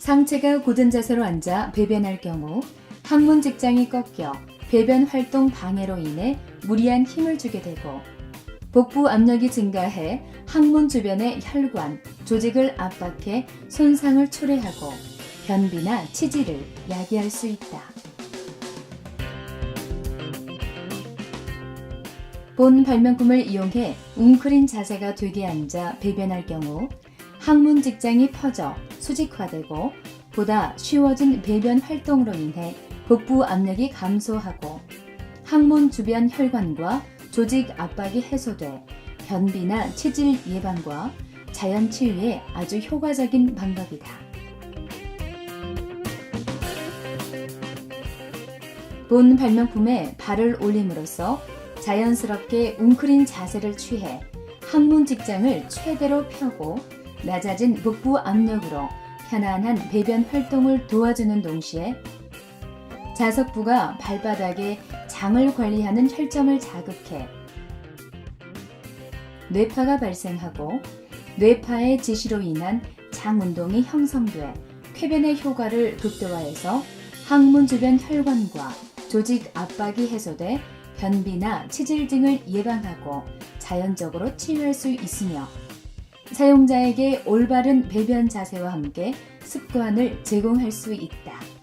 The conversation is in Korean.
상체가 굳은 자세로 앉아 배변할 경우 항문 직장이 꺾여 배변 활동 방해로 인해 무리한 힘을 주게 되고 복부 압력이 증가해 항문 주변의 혈관, 조직을 압박해 손상을 초래하고 변비나 치질을 야기할 수 있다. 본 발명품을 이용해 웅크린 자세가 되게 앉아 배변할 경우 항문 직장이 퍼져 수직화되고 보다 쉬워진 배변 활동으로 인해 복부 압력이 감소하고 항문 주변 혈관과 조직 압박이 해소돼 변비나 치질 예방과 자연 치유에 아주 효과적인 방법이다. 본 발명품에 발을 올림으로써 자연스럽게 웅크린 자세를 취해 항문 직장을 최대로 펴고 낮아진 복부 압력으로 편안한 배변 활동을 도와주는 동시에 자석부가 발바닥에 장을 관리하는 혈점을 자극해 뇌파가 발생하고 뇌파의 지시로 인한 장 운동이 형성돼 쾌변의 효과를 극대화해서 항문 주변 혈관과 조직 압박이 해소돼 변비나 치질 등을 예방하고 자연적으로 치유할 수 있으며 사용자에게 올바른 배변 자세와 함께 습관을 제공할 수 있다.